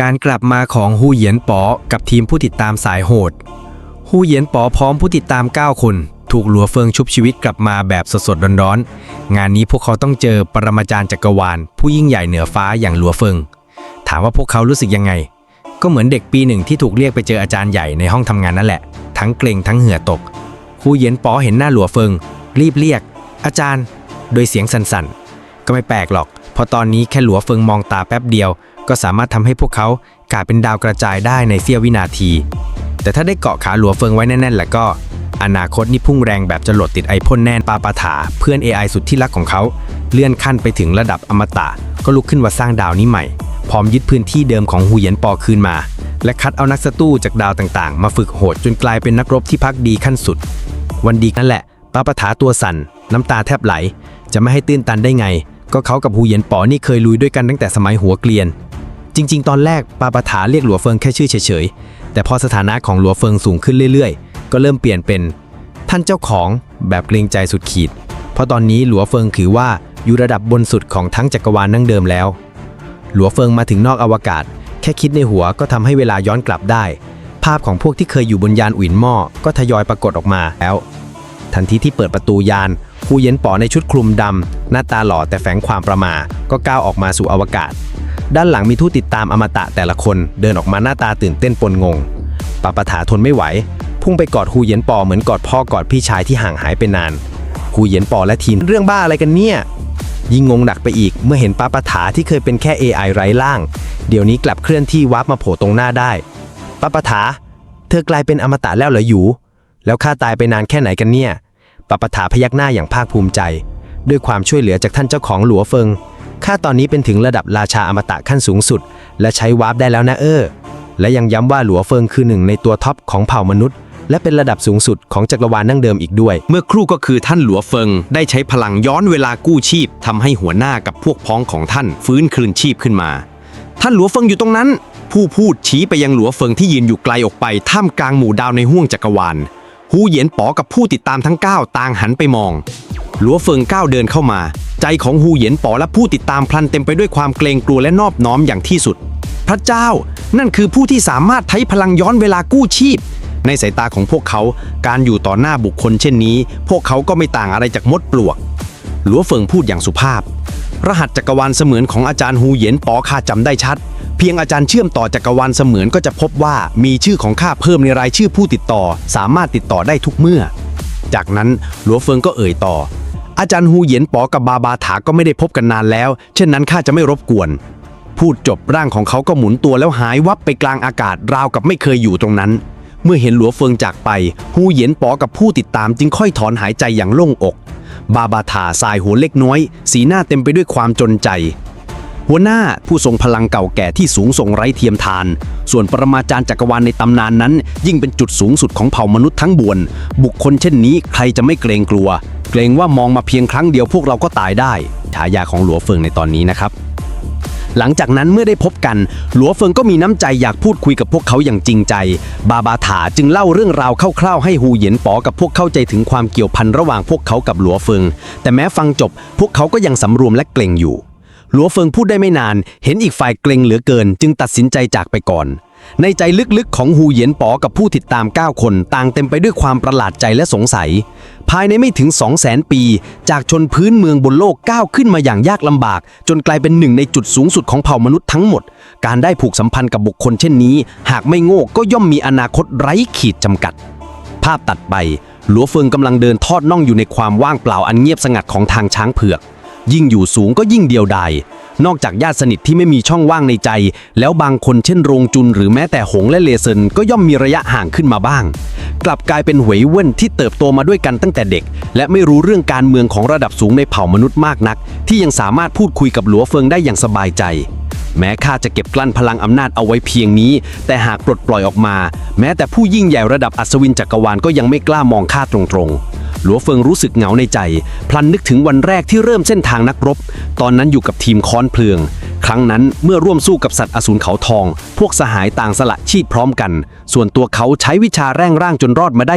การกลับมาของฮูเหยียนป๋อกับทีมผู้ติดตามสายโหดฮูเหยียนป๋อพร้อมผู้ติดตาม 9 คน ถูกหลัวเฟิงชุบชีวิตกลับมาแบบสดๆร้อนๆ งานนี้พวกเขาต้องเจอปรมาจารย์จักรวาล ผู้ยิ่งใหญ่เหนือฟ้าอย่างหลัวเฟิง ถามว่าพวกเขารู้สึกยังไง ก็เหมือนเด็กปีหนึ่งที่ถูกเรียกไปเจออาจารย์ใหญ่ในห้องทำงานนั่นแหละ ทั้งเกรงทั้งเหื่อตกฮูเหยียนป๋อเห็นหน้าหลัวเฟิง รีบเรียก อาจารย์ โดยเสียงสั่นๆ ก็ไม่แปลกหรอก เพราะตอนนี้แค่หลัวเฟิงมองตาแป๊บเดียว ก็สามารถทำให้พวกเขากลายเป็นดาวกระจายได้ในเสี้ยววินาที แต่ถ้าได้เกาะขาหลัวเฟิงไว้แน่นๆแล้วก็ อนาคตนี่พุ่งแรงแบบจะหลดติดไอพ่นแน่นปาปาถา เพื่อน AI สุดที่รักของเขา เลื่อนขั้นไปถึงระดับอมตะ ก็ลุกขึ้นมาสร้างดาวนี้ใหม่ พร้อมยึดพื้นที่เดิมของฮูเหยียนปอคืนมา และคัดเอานักสตู้จากดาวต่างๆ มาฝึกโหดจนกลายเป็นนักรบที่พักดีขั้นสุด วันดีนั่นแหละปาปาถาตัวสั่นน้ำตาแทบไหล จะไม่ให้ตื้นตันได้ไง ก็เขากับฮูเหยียนปอนี่เคยลุยด้วยกันตั้งแต่สมัยหัวเกลียน จริง ๆ ตอนแรกปาปาถาเรียกหลัวเฟิงแค่ชื่อเฉยๆ แต่พอสถานะของหลัวเฟิงสูงขึ้นเรื่อยๆ ก็เริ่มเปลี่ยนเป็น ท่านเจ้าของแบบเกรงใจสุดขีด เพราะตอนนี้หลัวเฟิงถือว่าอยู่ระดับบนสุดของทั้งจักรวาลนั่งเดิมแล้ว หลัวเฟิงมาถึงนอกอวกาศ แค่คิดในหัวก็ทำให้เวลาย้อนกลับได้ ภาพของพวกที่เคยอยู่บนยานอุ่นหม้อก็ทยอยปรากฏออกมาแล้ว ทันทีที่เปิดประตูยาน คูเย็นป๋อในชุดคลุมดำ หน้าตาหล่อแต่แฝงความประมา ก็ก้าวออกมาสู่อวกาศ ด้านหลังมีทูตติดตามอมตะแต่ละคนเดินออกมาหน้าตาตื่นเต้นปนงงปาปะถาทนไม่ไหว พุ่งไปกอดฮูเยียนปอเหมือนกอดพ่อกอดพี่ชายที่ห่างหายไปนานฮูเยียนปอและทีมเรื่องบ้าอะไรกันเนี่ยยิ่งงงหนักไปอีกเมื่อเห็นปาปะถาที่เคยเป็นแค่ AI ไร้ล่าง เดี๋ยวนี้กลับเคลื่อนที่วาร์ปมาโผล่ตรงหน้าได้ปาปะถา เธอกลายเป็นอมตะแล้วเหรออยู่ แล้วข้าตายไปนานแค่ไหนกันเนี่ย ปปถาพยักหน้าอย่างภาคภูมิใจ ด้วยความช่วยเหลือจากท่านเจ้าของหลัวเฟิงข้าตอนนี้เป็นถึงระดับราชาอมตะขั้นสูงสุด และใช้วาร์ปได้แล้วนะเออ และยังย้ำว่าหลัวเฟิงคือหนึ่งในตัวท็อปของเผ่ามนุษย์ และเป็นระดับสูงสุดของจักรวาลนั่งเดิมอีกด้วย เมื่อครู่ก็คือท่านหลัวเฟิง ได้ใช้พลังย้อนเวลากู้ชีพทำให้หัวหน้ากับพวกพ้องของท่านฟื้นคืนชีพขึ้นมา ท่านหลัวเฟิงอยู่ตรงนั้น ผู้พูดชี้ไปยังหลัวเฟิงที่ยืนอยู่ไกลออกไปท่ามกลางหมู่ดาวในห้วงจักรวาล ฮูเหยียนป๋อกับผู้ติดตามทั้ง 9 ต่างหันไปมอง หลัวเฟิงก้าวเดินเข้ามา ใจของฮูเหยียนป๋อและผู้ติดตามพลันเต็มไปด้วยความเกรงกลัวและนอบน้อมอย่างที่สุด พระเจ้า นั่นคือผู้ที่สามารถใช้พลังย้อนเวลากู้ชีพ ในสายตาของพวกเขา การอยู่ต่อหน้าบุคคลเช่นนี้ พวกเขาก็ไม่ต่างอะไรจากมดปลวก หลัวเฟิงพูดอย่างสุภาพ รหัสจักรวาลเสมือนของอาจารย์ฮูเหยียนป๋อข้าจำได้ชัด พียงอาจารย์เชื่อมต่อจักรวาลเสมือนก็จะพบว่ามีชื่อของข้าเพิ่มในรายชื่อผู้ติดต่อ สามารถติดต่อได้ทุกเมื่อ จากนั้นหลัวเฟิงก็เอ่ยต่อ อาจารย์ฮูเหยียนปอกับบาบาถาก็ไม่ได้พบกันนานแล้ว เช่นนั้นข้าจะไม่รบกวน พูดจบร่างของเขาก็หมุนตัวแล้วหายวับไปกลางอากาศราวกับไม่เคยอยู่ตรงนั้น เมื่อเห็นหลัวเฟิงจากไปฮูเหยียนปอกับผู้ติดตามจึงค่อยถอนหายใจอย่างโล่งอก บาบาถาสายหัวเล็กน้อย สีหน้าเต็มไปด้วยความจนใจ หัวหน้าผู้ทรงพลังเก่าแก่ที่สูงส่งไร้เทียมทาน ส่วนปรมาจารย์จักรวาลในตำนานนั้น ยิ่งเป็นจุดสูงสุดของเผ่ามนุษย์ทั้งบวน บุคคลเช่นนี้ใครจะไม่เกรงกลัว เกรงว่ามองมาเพียงครั้งเดียวพวกเราก็ตายได้ฉายาของหลัวเฟิงในตอนนี้นะครับ หลังจากนั้นเมื่อได้พบกัน หลัวเฟิงก็มีน้ำใจอยากพูดคุยกับพวกเขาอย่างจริงใจ บาบาถาจึงเล่าเรื่องราวคร่าวๆให้ฮูเหยียนป๋อกับพวกเข้าใจถึงความเกี่ยวพันระหว่างพวกเขากับหลัวเฟิง แต่แม้ฟังจบพวกเขาก็ยังสำรวมและเกรงอยู่ หลัวเฟิงพูดได้ไม่นาน เห็นอีกฝ่ายเกรงเหลือเกิน จึงตัดสินใจจากไปก่อน ในใจลึกๆของฮูเหยียนป๋อกับผู้ติดตาม 9 คน ต่างเต็มไปด้วยความประหลาดใจและสงสัย ภายในไม่ถึง 2 0 0แสนปี จากชนพื้นเมืองบนโลกก้าวขึ้นมาอย่างยากลำบาก จนกลายเป็นหนึ่งในจุดสูงสุดของเผ่ามนุษย์ทั้งหมด การได้ผูกสัมพันธ์กับบุคคลเช่นนี้ หากไม่โง่ก็ย่อมมีอนาคตไร้ขีดจำกัด ภาพตัดไปหลัวเฟิงกำลังเดินทอดน่องอยู่ในความว่างเปล่าอันเงียบสงัดของทางช้างเผือก ยิ่งอยู่สูงก็ยิ่งเดียวดายนอกจากญาติสนิทที่ไม่มีช่องว่างในใจ แล้วบางคนเช่นโรงจุนหรือแม้แต่หงและเลเซินก็ย่อมมีระยะห่างขึ้นมาบ้าง กลับกลายเป็นหวยเว่นที่เติบโตมาด้วยกันตั้งแต่เด็ก และไม่รู้เรื่องการเมืองของระดับสูงในเผ่ามนุษย์มากนัก ที่ยังสามารถพูดคุยกับหลัวเฟิงได้อย่างสบายใจ แม้ข้าจะเก็บกลั้นพลังอำนาจเอาไว้เพียงนี้ แต่หากปลดปล่อยออกมา แม้แต่ผู้ยิ่งใหญ่ระดับอัศวินจักรวาลก็ยังไม่กล้ามองข้าตรงๆ หลัวเฟิงรู้สึกเหงาในใจ พลันนึกถึงวันแรกที่เริ่มเส้นทางนักรบ ตอนนั้นอยู่กับทีมค้อนเพลิงครั้งนั้นเมื่อร่วมสู้กับสัตว์อสูรเขาทอง พวกสหายต่างสละชีพพร้อมกัน ส่วนตัวเขาใช้วิชาแร่งร่างจนรอดมาได้